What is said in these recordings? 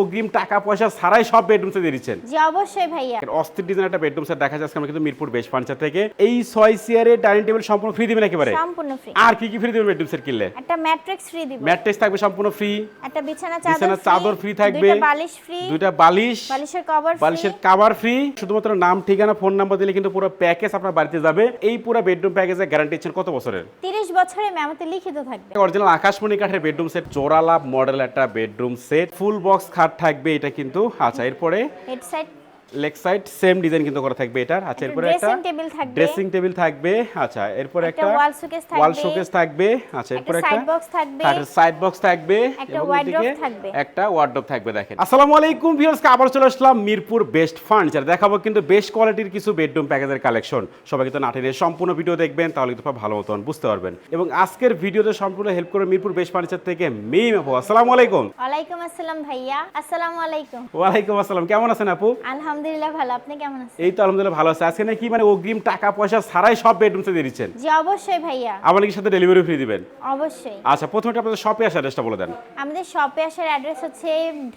অগ্রিম টাকা পয়সা ছাড়াই সব বেডরুম সেট দিয়ে দিচ্ছেন জি অবশ্যই ভাইয়া। অস্থির ডিজাইন একটা বেডরুম সেট দেখা যাচ্ছে আমরা কিন্তু মিরপুর বেশ ফার্নিচার থেকে। এই ছয় চেয়ারের ডাইনিং টেবিল সম্পূর্ণ ফ্রি দিবেন একেবারে? সম্পূর্ণ ফ্রি আর কি কি ফ্রি দিবেন বেডরুম সেট কিনলে? একটা ম্যাট্রিক্স ফ্রি দিব। ম্যাট্রেস থাকবে সম্পূর্ণ ফ্রি একটা বিছানা চাদর চাদর free থাকবে। দুইটা বালিশ ফ্রি দুইটা বালিশ। বালিশের কভার বালিশের কাভার ফ্রি শুধুমাত্র নাম ঠিকানা ফোন নাম্বার দিলে কিন্তু পুরো প্যাকেজ আপনার বাড়িতে যাবে। এই পুরো বেডরুম প্যাকেজে গ্যারান্টি দিচ্ছেন কত বছরের? 30 বছরে মেমতে লিখিত থাকবে। অরিজিনাল আকাশমণি কাঠের বেডরুম সেট চোরালাভ মডেল একটা বেডরুম সেট ফুল বক্স খাট থাকবে এটা কিন্তু আচ্ছা এরপরে head side leg side same design কিন্তু করা থাকবে এটার। আচ্ছা এরপরে একটা ড্রেসিং টেবিল থাকবে। আচ্ছা এরপরে একটা একটা ওয়াল শোকেস থাকবে। ওয়াল শোকেস থাকবে। আচ্ছা একটা সাইড বক্স থাকবে। সাইড বক্স থাকবে। একটা এবং এদিকে থাকবে। একটা ওয়ার্ডরোব থাকবে দেখেন। আসসালামু আলাইকুম ভিউয়ার্স আবার চলে আসলাম মিরপুর বেস্ট ফার্নিচার দেখাবো কিন্তু বেস্ট কোয়ালিটির কিছু বেডরুম প্যাকেজের কালেকশন সবাই কিন্তু নাটিনের সম্পূর্ণ ভিডিও দেখবেন তাহলে কিন্তু ভালো মতন বুঝতে পারবেন। এবং আজকের ভিডিওতে সম্পূর্ণ হেল্প করে মিরপুর বেস্ট ফার্নিচার থেকে মিম আপু। আসসালামু আলাইকুম। ওয়ালাইকুম আসসালাম ভাইয়া। আসসালামু আলাইকুম। ওয়ালাইকুম আসসালাম। কেমন আছেন আপু? আলহামদুলিল্লাহ ভালো। আপনি কেমন আছেন? এই তো আলহামদুলিল্লাহ ভালো আছে। আজকে নাকি মানে অগ্রিম টাকা পয়সা ছাড়াই সব বেডরুম দিয়ে দিচ্ছেন? জি অবশ্যই ভাইয়া। আমার কি সাথে ডেলিভারি ফ্রি দিবেন? অবশ্যই। আচ্ছা প্রথমে আপনাদের শপে আসার অ্যাড্রেসটা বলে দেন। আমাদের শপে আসার অ্যাড্রেস হচ্ছে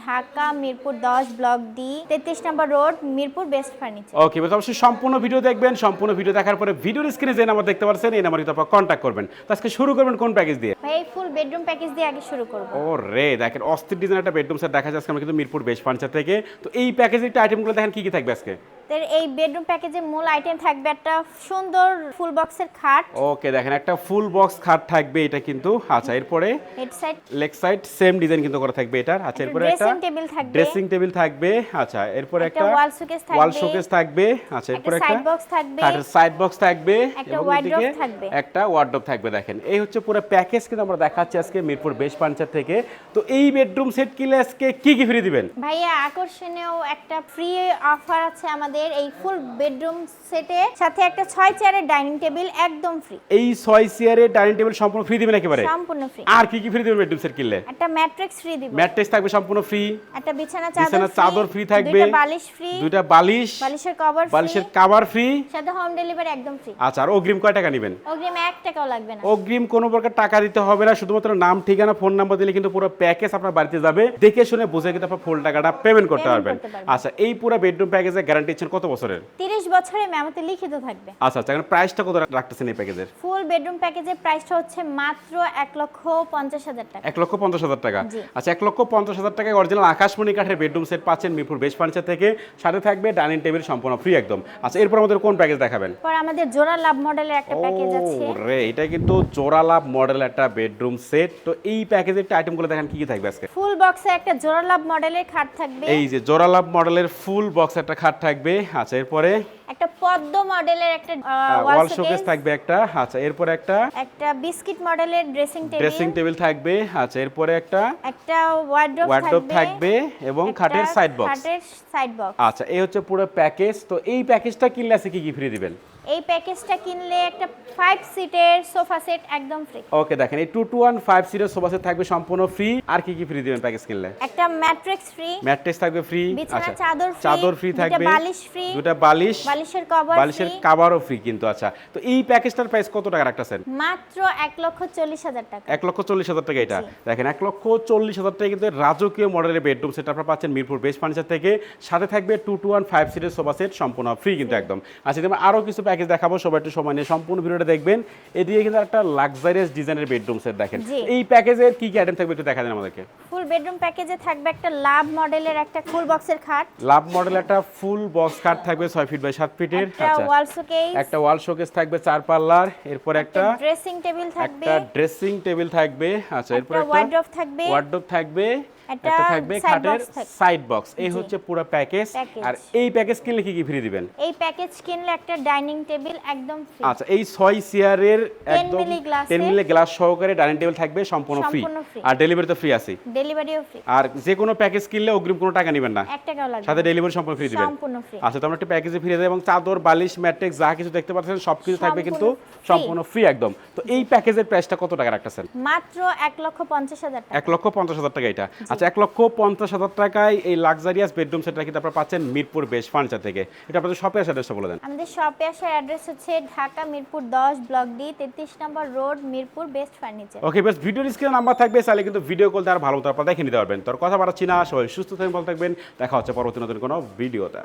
ঢাকা মিরপুর দশ ব্লক ডি তেত্রিশ নম্বর road Mirpur best furniture. Okay তো অবশ্যই সম্পূর্ণ ভিডিও দেখবেন। সম্পূর্ণ ভিডিও দেখার পরে ভিডিওর স্ক্রিনে যে নাম্বার দেখতে পাচ্ছেন এই নাম্বারে আপনারা কন্ট্যাক্ট করবেন। তো আজকে শুরু করবেন কোন প্যাকেজ দিয়ে? ভাই এই ফুল বেডরুম প্যাকেজ দিয়ে আগে শুরু করব। ও রে দেখেন অস্থির ডিজাইন একটা বেডরুম সেট দেখা যাচ্ছে। আমরা কিন্তু মিরপুর বেশ ফার্নিচার থেকে। তো এই প্যাকেজের একটা আইটেমগুলো দেখেন। কি কি থাকবে আজকে? তো এই বেডরুম প্যাকেজের মূল আইটেম থাকবে একটা সুন্দর ফুল বক্সের খাট। ওকে দেখেন একটা ফুল বক্স খাট থাকবে এটা কিন্তু। আচ্ছা এরপরে head side leg side same design কিন্তু করা থাকবে এটার। আচ্ছা এরপরে একটা ড্রেসিং টেবিল থাকবে। ড্রেসিং টেবিল থাকবে। আচ্ছা এরপরে একটা একটা ওয়াল শোকেস থাকবে। ওয়াল শোকেস থাকবে। আচ্ছা এরপরে একটা সাইড বক্স থাকবে সাইড বক্স থাকবে। একটা এদিকে থাকবে। একটা ওয়ার্ডরোব থাকবে দেখেন। এই হচ্ছে পুরো প্যাকেজ কিন্তু আমরা দেখাচ্ছি আজকে মিরপুর বেশ পাঞ্চার থেকে। তো এই বেডরুম সেট কিলে আজকে কি কি ফ্রি দিবেন? ভাইয়া আকর্ষণীয় একটা ফ্রি অফার আছে আমাদের এই ফুল বেডরুম সেটে সাথে একটা ছয় চেয়ারের ডাইনিং টেবিল একদম ফ্রি এই ছয় চেয়ারের ডাইনিং টেবিল সম্পূর্ণ ফ্রি দিবেন একেবারে? সম্পূর্ণ ফ্রি আর কি কি ফ্রি দিবেন বেডরুম সেট কিনলে? একটা ম্যাট্রিক্স ফ্রি দিব। ম্যাট্রেস থাকবে সম্পূর্ণ ফ্রি একটা বিছানা চাদর চাদর free থাকবে। দুইটা বালিশ ফ্রি দুইটা বালিশ বালিশের কভার ফ্রি বালিশের ফ্রি কাভার ফ্রি সাথে হোম ডেলিভারি একদম ফ্রি আচ্ছা আর অগ্রিম কয় টাকা নেবেন? অগ্রিম এক টাকাও লাগবে না। অগ্রিম কোনো প্রকার টাকা দিতে হবে না শুধুমাত্র নাম ঠিকানা ফোন নাম্বার দিলে কিন্তু পুরো প্যাকেজ আপনার বাড়িতে যাবে। দেখে শুনে বুঝে কিন্তু আপনার ফুল টাকাটা পেমেন্ট করতে পারবেন। আচ্ছা এই পুরো বেডরুম প্যাকেজের গ্যারান্টি কত বছরের? 30 বছরে মেমতে লিখিত থাকবে। আচ্ছা আচ্ছা এখন প্রাইসটা কত রাখতেছেন এই প্যাকেজের? ফুল বেডরুম প্যাকেজের প্রাইসটা হচ্ছে মাত্র এক লক্ষ পঞ্চাশ হাজার টাকা। এক লক্ষ পঞ্চাশ হাজার টাকা। আচ্ছা এক লক্ষ পঞ্চাশ হাজার টাকায় অরিজিনাল আকাশমণি কাঠের বেডরুম সেট পাচ্ছেন মিরপুর বেশ ফার্নিচার থেকে। সাথে থাকবে ডাইনিং টেবিল সম্পূর্ণ ফ্রি একদম। আচ্ছা এরপর আমাদের কোন প্যাকেজ দেখাবেন? পর আমাদের জোড়া লাভ মডেলের একটা প্যাকেজ আছে। রে এটা কিন্তু জোড়া লাভ মডেল একটা বেডরুম সেট। তো এই প্যাকেজের একটা আইটেমগুলো দেখেন কি কি থাকবে আজকে? ফুল বক্সে একটা জোড়া লাভ মডেলের খাট থাকবে। এই যে জোড়া লাভ মডেলের ফুল বক্স একটা খাট থাকবে। আচ্ছা এরপরে? একটা পদ্ম মডেলের একটা ওয়াল ওয়াল শোকেস থাকবে একটা। আচ্ছা এরপরে একটা? একটা বিস্কিট মডেলের ড্রেসিং টেবিল ড্রেসিং টেবিল থাকবে। আচ্ছা এরপরে একটা? একটা ওয়ার্ড্রোব ওয়ার্ডরোব থাকবে। থাকবে এবং খাটের সাইড বক্স খাটের সাইড বক্স আচ্ছা এই হচ্ছে পুরো প্যাকেজ তো এই প্যাকেজটা কিনলে আছে কি কি ফ্রি দিবেন? এই প্যাকেজটা কিনলে একটা ফাইভ সিটের সোফা সেট একদম ফ্রি ওকে দেখেন এই টু টু ওয়ান ফাইভ সিটের সোফা সেট থাকবে সম্পূর্ণ ফ্রি আর কি কি ফ্রি দিবেন প্যাকেজ কিনলে? একটা ম্যাট্রিক্স ফ্রি ম্যাট্রেস থাকবে ফ্রি বিছানা চাদর free, চাদর ফ্রি থাকবে বালিশ free, দুটা বালিশ বালিশের কভার বালিশের ফ্রি কাভারও ফ্রি কিন্তু আচ্ছা। তো এই প্যাকেজটার প্রাইস কত টাকা রাখতেছেন? মাত্র এক লক্ষ চল্লিশ হাজার টাকা। এক লক্ষ চল্লিশ হাজার টাকা এটা। দেখেন এক লক্ষ চল্লিশ হাজার টাকা কিন্তু রাজকীয় মডেলের বেডরুম সেট আপনারা পাচ্ছেন মিরপুর বেস্ট ফার্নিচার থেকে। সাথে থাকবে টু টু ওয়ান ফাইভ সিটের সোফা সেট সম্পূর্ণ ফ্রি কিন্তু একদম। আচ্ছা তুমি আরও কিছু প্যাকেজ দেখাবো সবাই একটু সময় নিয়ে সম্পূর্ণ ভিডিওটা দেখবেন। এদিকে কিন্তু একটা লাক্সারিয়াস ডিজাইনের বেডরুম সেট দেখেন। এই প্যাকেজের কি কি আইটেম থাকবে একটু দেখা দেন আমাদেরকে ফুল বেডরুম প্যাকেজে থাকবে একটা লাভ মডেলের একটা ফুল বক্সের খাট। লাভ মডেল একটা ফুল বক্স খাট থাকবে ছয় ফিট বাই সাত ফিটের একটা আচ্ছা। ওয়াল শোকেস একটা ওয়াল শোকেস থাকবে চার পাল্লার। এরপর একটা ড্রেসিং টেবিল থাকবে। একটা ড্রেসিং টেবিল থাকবে। আচ্ছা এরপর একটা একটা ওয়ার্ড্রোব থাকবে। ওয়ার্ডরোব থাকবে। একটা থাকবে খাটের সাইড বক্স এই হচ্ছে পুরো প্যাকেজ আর এই প্যাকেজ কিনলে কি কি ফ্রি দিবেন? এই প্যাকেজ কিনলে একটা ডাইনিং টেবিল একদম ফ্রি আচ্ছা এই ছয় চেয়ারের একদম মিলি glass টেন এর। মিলি গ্লাস সহকারে ডাইনিং টেবিল থাকবে সম্পূর্ণ ফ্রি আর ডেলিভারি তো ফ্রি আছে। ডেলিভারিও ফ্রি আর যে কোনো প্যাকেজ কিনলে অগ্রিম কোনো টাকা নেবেন না। টাকাও লাগবে সাথে ডেলিভারি সম্পূর্ণ ফ্রি দিবেন। সম্পূর্ণ ফ্রি আচ্ছা তো আমরা একটা প্যাকেজে ফ্রি দেয় এবং চাদর বালিশ ম্যাট্রিক্স যা কিছু দেখতে পাচ্ছেন সবকিছু থাকবে কিন্তু সম্পূর্ণ ফ্রি একদম। তো এই প্যাকেজের প্রাইসটা কত টাকা রাখতেছেন? মাত্র এক লক্ষ পঞ্চাশ হাজার টাকা। এক লক্ষ পঞ্চাশ হাজার টাকা এটা। আচ্ছা এক লক্ষ পঞ্চাশ হাজার টাকায় এই লাক্সারিয়াস বেডরুম সেটটা কিন্তু আপনারা পাচ্ছেন মিরপুর বেশ ফার্নিচার থেকে। এটা আপনাদের শপে আসার অ্যাড্রেসটা বলে দেন। আমাদের শপে আসার অ্যাড্রেস হচ্ছে ঢাকা মিরপুর দশ ব্লক ডি তেত্রিশ নম্বর road Mirpur best furniture okay বেশ ভিডিও স্ক্রিনে নাম্বার থাকবে তাহলে কিন্তু ভিডিও কল আর ভালো মতো আপনারা দেখে নিতে পারবেন। তোর কথা বাড়াচ্ছি না সবাই সুস্থ থাকবেন ভালো থাকবেন দেখা হচ্ছে পরবর্তী নতুন কোনো ভিডিওতে